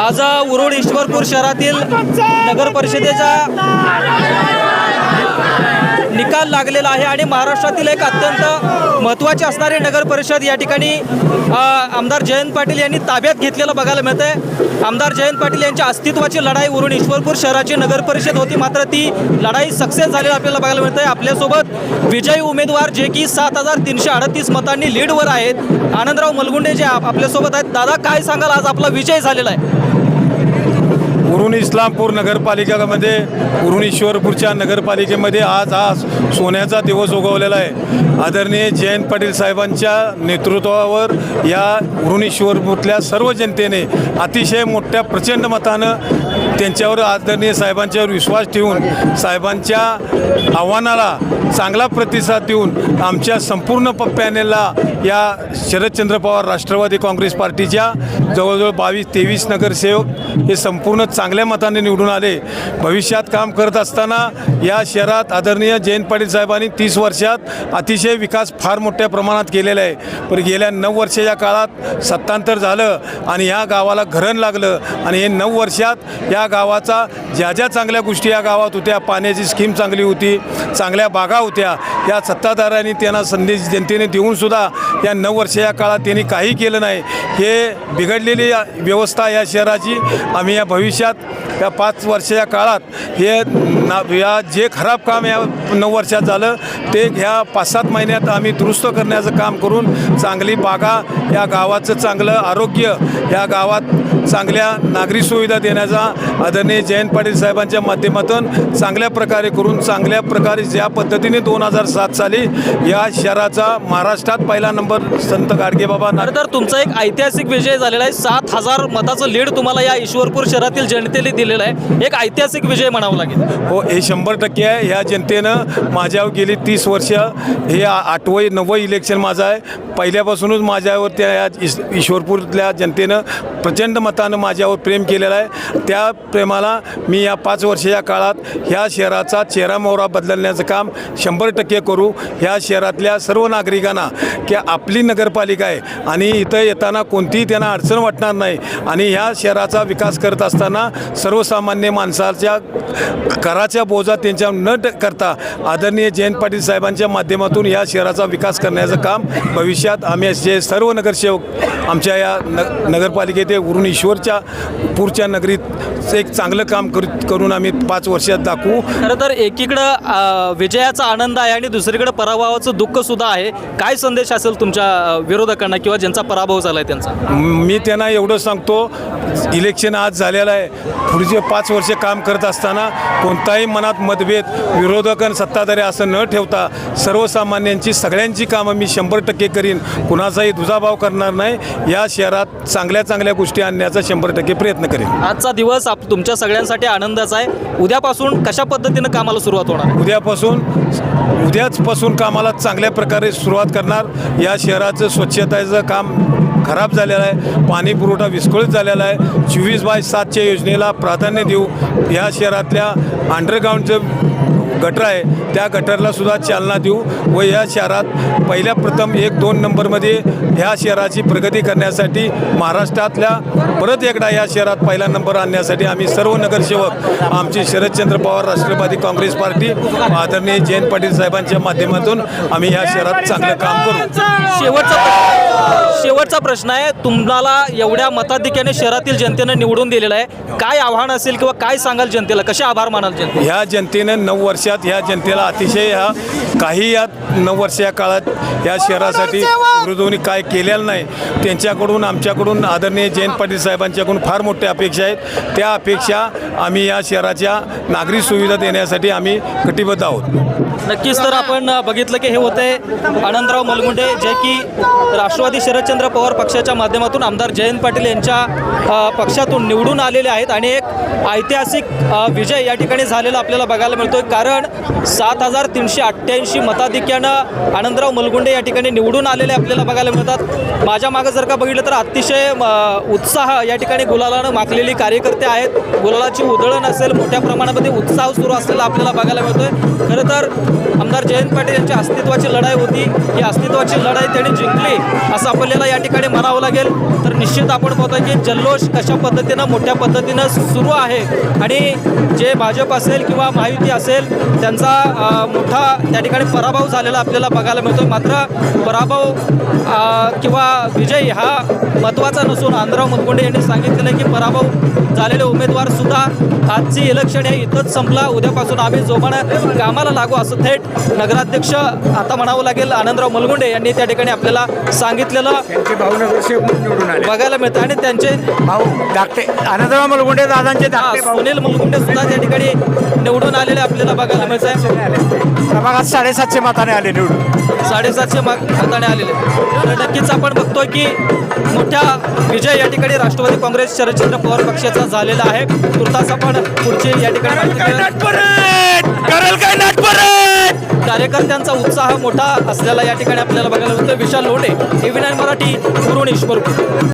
आज उरुड ईश्वरपूर शहरातील नगर परिषदेचा निकाल लागलेला आहे आणि महाराष्ट्रातील एक अत्यंत महत्त्वाची असणारी नगर परिषद या ठिकाणी आमदार जयंत पाटील यांनी ताब्यात घेतलेलं बघायला मिळतंय. आमदार जयंत पाटील यांच्या अस्तित्वाची लढाई उरुण ईश्वरपूर शहराची नगर परिषद होती. मात्र ती लढाई सक्सेस झालेली आपल्याला बघायला मिळतंय. आपल्यासोबत विजयी उमेदवार जे की सात हजार तीनशे अडतीस मतांनी लीडवर आहेत. आनंदराव मलगुंडे जे आपल्यासोबत आहेत. दादा काय सांगाल? आज आपला विजय झालेला आहे. उरुण इस्लामपूर नगरपालिकेमध्ये उरुण ईश्वरपूरच्या नगरपालिकेमध्ये आज हा सोन्याचा दिवस उगवलेला आहे. आदरणीय जयंत पाटील साहेबांच्या नेतृत्वावर या उरुण ईश्वरपूरतल्या सर्व जनतेने अतिशय मोठ्या प्रचंड मतानं त्यांच्यावर आदरणीय साहेबांच्यावर विश्वास ठेवून साहेबांच्या आव्हानाला चांगला प्रतिसाद देऊन आमच्या संपूर्ण पप्प्यानेला पॅनेलला या शरदचंद्र पवार राष्ट्रवादी काँग्रेस पार्टीच्या जवळजवळ बावीस तेवीस नगरसेवक हे संपूर्ण चांगल्या मताने निवडून आले. भविष्यात काम करत असताना या शहरात आदरणीय जयंत पाटील साहेबांनी तीस वर्षात अतिशय विकास फार मोठ्या प्रमाणात केलेला आहे. पण गेल्या नऊ वर्षाच्या काळात सत्तांतर झालं आणि या गावाला घरण लागलं आणि हे नऊ वर्षात या या गावाचा ज्या ज्या चांगल्या गोष्टी या गावात होत्या पाण्याची स्कीम चांगली होती चांगल्या बागा होत्या या सत्ताधाऱ्यांनी त्यांना संदेश जनतेने देऊनसुद्धा या नऊ वर्षाच्या काळात त्यांनी काही केलं नाही. हे बिघडलेली व्यवस्था या शहराची आम्ही या भविष्यात या पाच वर्षाच्या काळात हे ना या जे खराब काम या नऊ वर्षात झालं ते ह्या पाच सात महिन्यात आम्ही दुरुस्त करण्याचं काम करून चांगली बागा या गावाचं चांगलं आरोग्य या गावात चांगल्या नागरी सुविधा देण्याचा आदरणीय जयंत पाटील साहेबांच्या माध्यमातून चांगल्या प्रकारे करून चांगल्या प्रकारे ज्या पद्धतीने दोन हजार सात साली या शहराचा महाराष्ट्रात पहिला नंबर संत गाडगेबाबा खरं तर तुमचा एक ऐतिहासिक विजय झालेला आहे. सात हजार मताचं लीड तुम्हाला या ईश्वरपूर शहरातील जनतेने दिलेलं आहे. एक ऐतिहासिक विजय म्हणावं लागेल. हो हे शंभर टक्के आहे. ह्या जनतेनं माझ्यावर गेली तीस वर्ष. हे आठवं नववं इलेक्शन माझं आहे. पहिल्यापासूनच माझ्यावर त्या या ईश ईश्वरपूरतल्या जनतेनं प्रचंड मतानं माझ्यावर प्रेम केलेलं आहे. त्या प्रेमाला मी या पाच वर्षाच्या काळात ह्या शहराचा चेहरा मोहरा बदलण्याचं काम शंभर टक्के करू. ह्या शहरातल्या सर्व नागरिकांना की आपली नगरपालिका आहे आणि इथं येताना कोणतीही त्यांना अडचण वाटणार नाही. आणि ह्या शहराचा विकास करत असताना सर्वसामान्य माणसाच्या कराच्या बोजा त्यांच्या न ट- करता आदरणीय जयंत पाटील साहेबांच्या माध्यमातून या शहराचा विकास करण्याचं काम भविष्यात आम्ही असे सर्व नगरसेवक आमच्या या न नगरपालिकेत उरून ईश्वरच्या पूरच्या नगरीत एक चांगलं काम करू करून आम्ही पाच वर्षात दाखवू. खरं तर एकीकडं विजयाचा आनंद आहे आणि दुसरीकडे पराभवाचं दुःख सुद्धा आहे. काय संदेश असेल तुमच्या विरोधकांना किंवा ज्यांचा पराभव झाला आहे त्यांचा मी त्यांना एवढं सांगतो इलेक्शन आज झालेलं आहे. पुढचे पाच वर्ष काम करत असताना कोणताही मनात मतभेद विरोधक आणि सत्ताधारी असं न ठेवता सर्वसामान्यांची सगळ्यांची कामं मी शंभर टक्के करीन. कुणाचाही दुजाभाव करणार नाही. या शहरात चांगल्या चांगल्या गोष्टी आणण्याचा शंभर टक्के प्रयत्न करेन. आजचा दिवस आप तुमच्या सगळ्यांसाठी आनंदाचा आहे. उद्यापासून कशा पद्धतीनं कामाला सुरुवात होणार उद्यापासून उद्याचपासून कामाला चांगल्या प्रकारे सुरुवात करणार. या शहराचं स्वच्छतेचं काम खराब झालेलं आहे. पाणी पुरवठा विस्कळीत झालेला आहे. चोवीस बाय सातच्या योजनेला प्राधान्य देऊ या शहरातल्या अंडरग्राऊंडचं गटर आहे त्या गटरला सुद्धा चालना देऊ व या शहरात पहिल्या प्रथम एक दोन नंबरमध्ये ह्या शहराची प्रगती करण्यासाठी महाराष्ट्रातल्या परत एकदा या शहरात पहिला नंबर आणण्यासाठी आम्ही सर्व नगरसेवक आमची शरदचंद्र पवार राष्ट्रवादी काँग्रेस पार्टी आदरणीय जयंत पाटील साहेबांच्या माध्यमातून आम्ही या शहरात चांगलं काम करू. शेवटचा शेवटचा प्रश्न आहे तुम्हाला एवढ्या मताधिक्याने शहरातील जनतेनं निवडून दिलेलं आहे. काय आव्हान असेल किंवा काय सांगाल जनतेला? कसे आभार मानाल जनते ह्या जनतेनं नऊ वर्षात ह्या जनतेला अतिशय ह्या काही या नऊ वर्षाच्या काळात या शहरासाठी विरोधोनी काय केलेलं नाही. त्यांच्याकडून आमच्याकडून आदरणीय जयंत पाटील साहेबांच्याकडून फार मोठ्या अपेक्षा आहेत. त्या अपेक्षा आम्ही या शहराच्या नागरी सुविधा देण्यासाठी आम्ही कटिबद्ध आहोत. नक्कीच तर आपण बघितलं की हे होते आनंदराव मलगुंडे जे की राष्ट्रवादी शरदचंद्र पवार पक्षाच्या माध्यमातून आमदार जयंत पाटील यांच्या पक्षातून निवडून आलेले आहेत आणि एक ऐतिहासिक विजय या ठिकाणी झालेला आपल्याला बघायला मिळतो कारण सात हजार तीनशे अठ्ठ्याऐंशी मताधिक्यानं आनंदराव मलगुंडे या ठिकाणी निवडून आलेले आपल्याला बघायला मिळतात. माझ्या मागं जर का बघितलं तर अतिशय उत्साह या ठिकाणी गुलालानं माखलेली कार्यकर्ते आहेत. गुलालाची उधळण असेल मोठ्या प्रमाणामध्ये उत्साह सुरू असलेला आपल्याला बघायला मिळतोय. खरं तर आमदार जयंत पाटील यांच्या अस्तित्वाची लढाई होती. ही अस्तित्वाची लढाई त्यांनी जिंकली. असं आपल्याला या ठिकाणी म्हणावं लागेल. तर निश्चित आपण पाहतो की जल्लोष कशा पद्धतीनं मोठ्या पद्धतीनं सुरू आहे. आणि जे भाजप असेल किंवा महायुती असेल त्यांचा मोठा त्या ठिकाणी पराभव झालेला आपल्याला बघायला मिळतो मात्र पराभव किंवा विजय हा महत्त्वाचा नसून आंध्राव मुनगुंडे यांनी सांगितलेलं आहे की पराभव झालेले उमेदवारसुद्धा आजची इलेक्शन हे इथंच संपला. उद्यापासून आम्ही जोमानं कामाला लागू असं थेट नगराध्यक्ष आता म्हणावं लागेल आनंदराव मलगुंडे यांनी त्या ठिकाणी आपल्याला सांगितलेलं त्यांचे भाऊ नगरसेवक म्हणून निवडून आले. बघायला मिळतं आणि त्यांचे भाऊ धाकटे आनंदराव मलगुंडे दादांचे हा, धाकटे भाऊ. सुनील मुलगुंडे सुद्धा त्या ठिकाणी निवडून आलेले आपल्याला बघायला मिळत आहे प्रभागात साडेसातशे मताने आले निवडून. साडेसातशे मताने आलेले. तर नक्कीच आपण बघतोय की मोठ्या विजय या ठिकाणी राष्ट्रवादी काँग्रेस शरदचंद्र पवार पक्षाचा झालेला आहे. तुर्तास आपण पुढची या ठिकाणी माहिती घेऊया. करेल काय कार्यकर्त्यांचा उत्साह मोठा असलेला या ठिकाणी आपल्याला बघायला मिळतो विशाल लोणे एव्ही नाईन मराठी पुरुण ईश्वरपूर